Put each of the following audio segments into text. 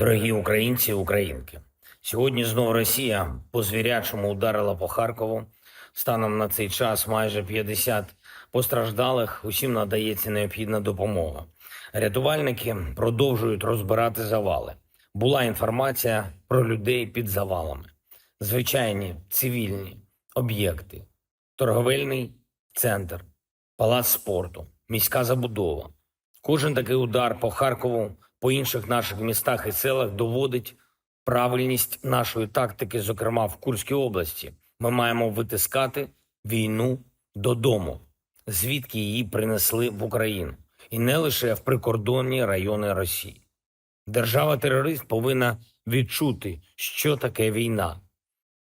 Дорогі українці українки, сьогодні знову Росія по звірячому ударила по Харкову. Станом на цей час майже 50 постраждалих. Усім надається необхідна допомога. Рятувальники продовжують розбирати завали. Була інформація про людей під завалами, звичайні цивільні об'єкти, торговельний центр, палац спорту, міська забудова. Кожен такий удар по Харкову, по інших наших містах і селах доводить правильність нашої тактики, зокрема в Курській області. Ми маємо витискати війну додому, звідки її принесли в Україну, і не лише в прикордонні райони Росії. Держава-терорист повинна відчути, що таке війна.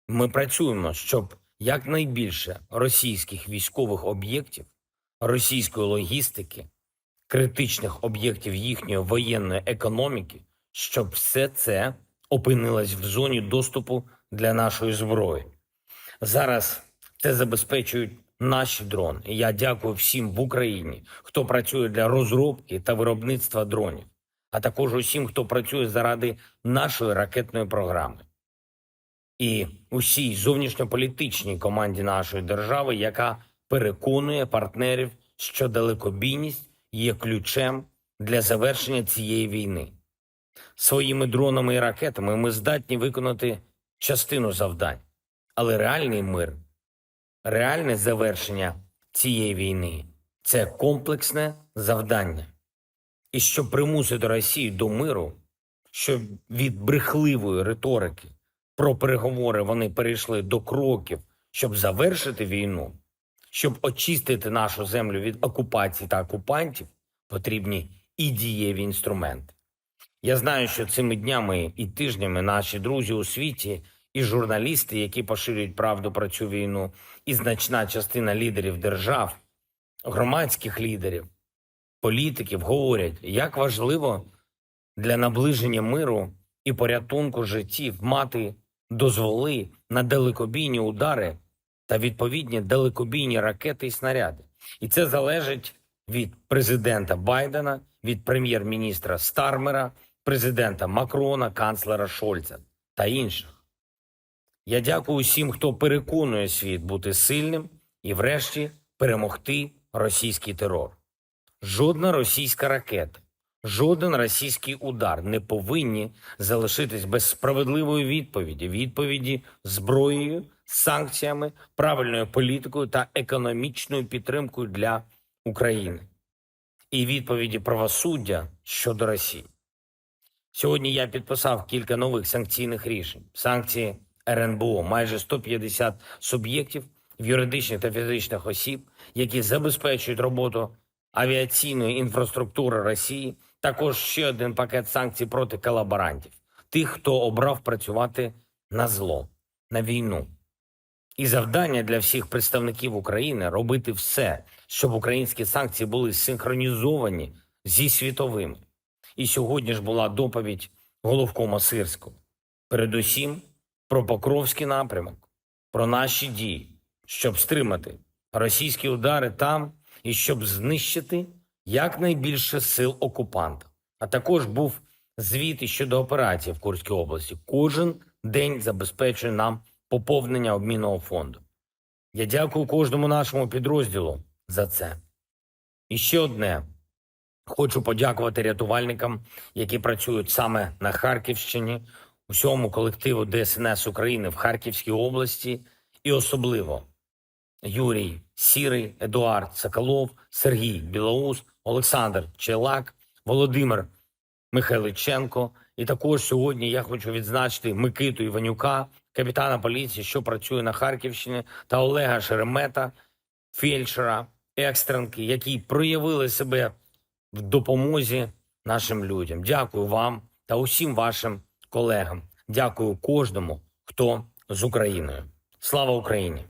Ми працюємо, щоб якнайбільше російських військових об'єктів, російської логістики, критичних об'єктів їхньої воєнної економіки, щоб все це опинилось в зоні доступу для нашої зброї. Зараз це забезпечують наші дрони. Я дякую всім в Україні, хто працює для розробки та виробництва дронів, а також усім, хто працює заради нашої ракетної програми. І усій зовнішньополітичній команді нашої держави, яка переконує партнерів, що далекобійність є ключем для завершення цієї війни. Своїми дронами і ракетами ми здатні виконати частину завдань, але реальний мир, реальне завершення цієї війни це комплексне завдання. І щоб примусити Росію до миру, щоб від брехливої риторики про переговори вони перейшли до кроків, щоб завершити війну, щоб очистити нашу землю від окупації та окупантів, потрібні і дієві інструменти. Я знаю, що цими днями і тижнями наші друзі у світі і журналісти, які поширюють правду про цю війну, і значна частина лідерів держав, громадських лідерів, політиків говорять, як важливо для наближення миру і порятунку життів мати дозволи на далекобійні удари та відповідні далекобійні ракети і снаряди. І це залежить від президента Байдена, від прем'єр-міністра Стармера, президента Макрона, канцлера Шольца та інших. Я дякую усім, хто переконує світ бути сильним і, врешті, перемогти російський терор. Жодна російська ракета, жоден російський удар не повинні залишитись без справедливої відповіді, відповіді зброєю, санкціями, правильною політикою та економічною підтримкою для України і відповіді правосуддя щодо Росії. Сьогодні я підписав кілька нових санкційних рішень. Санкції РНБО, майже 150 суб'єктів юридичних та фізичних осіб, які забезпечують роботу авіаційної інфраструктури Росії. Також ще один пакет санкцій проти колаборантів, тих, хто обрав працювати на зло, на війну. І завдання для всіх представників України робити все, щоб українські санкції були синхронізовані зі світовими. І сьогодні ж була доповідь головкома Сирського. Передусім про Покровський напрямок, про наші дії, щоб стримати російські удари там і щоб знищити якнайбільше сил окупанта. А також був звіт щодо операції в Курській області. Кожен день забезпечує нам поповнення обмінного фонду. Я дякую кожному нашому підрозділу за це. І ще одне. Хочу подякувати рятувальникам, які працюють саме на Харківщині, усьому колективу ДСНС України в Харківській області і особливо Юрій Сірий, Едуард Соколов, Сергій Білоус, Олександр Челак, Володимир Михайличенко. І також сьогодні я хочу відзначити Микиту Іванюка, капітана поліції, що працює на Харківщині, та Олега Шеремета, фельдшера, екстренки, які проявили себе в допомозі нашим людям. Дякую вам та усім вашим колегам. Дякую кожному, хто з Україною. Слава Україні!